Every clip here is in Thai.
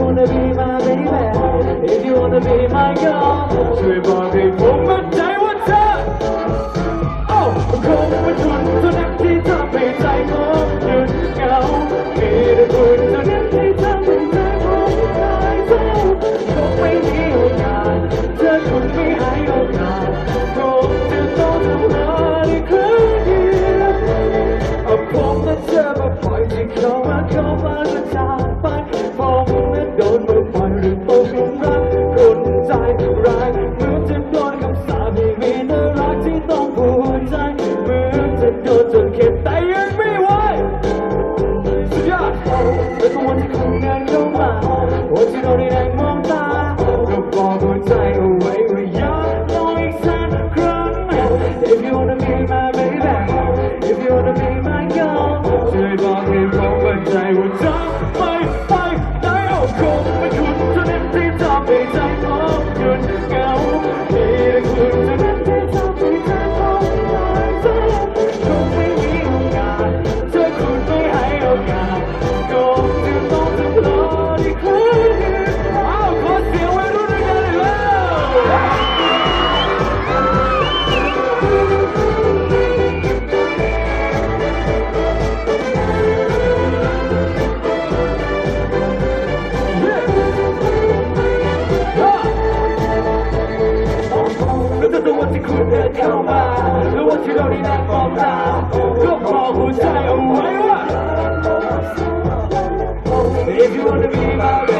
wanna be my baby If you wanna be my girl. ช่ว die away. 이거는 If you wanna be my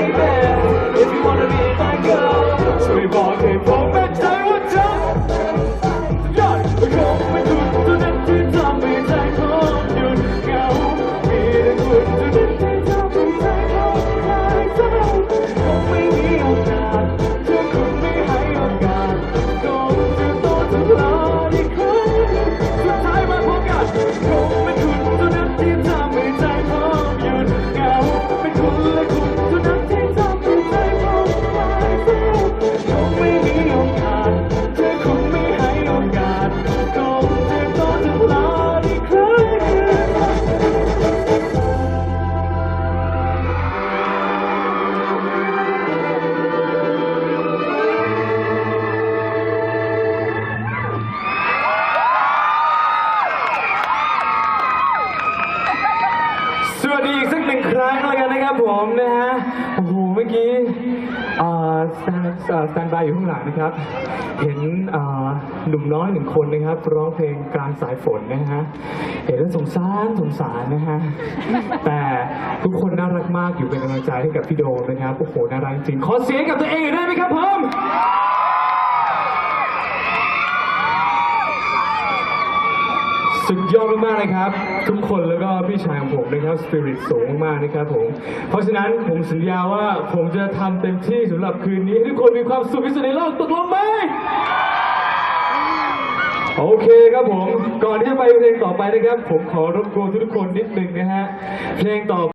ผมนะฮะ โอ้โห เมื่อกี้แซนแซนบายอยู่ข้างหลังนะครับ เห็นหนุ่มน้อยหนึ่งคนนะครับ ร้องเพลงกลางสายฝนนะฮะ เห็นแล้วสงสารสงสารนะฮะ แต่ทุกคนน่ารักมากอยู่เป็นกำลังใจให้กับพี่โดมนะครับ โอ้โห น่ารักจริง ขอเสียงกับตัวเองได้ไหมครับผม สุดยอดมากๆเลยครับ ทุกคนแล้วก็พี่ชายของผมนะครับสปิริตสูงมากนะครับผมเพราะฉะนั้นผมสัญญาว่าผมจะทำเต็มที่สำหรับคืนนี้ให้ทุกคนมีความสุขที่สุดในโลกตกลงไหมโอเคครับผม ก่อนที่จะไปเพลงต่อไปนะครับ ผมขอรบกวนทุกคนนิดนึงนะฮะเพลงต่อ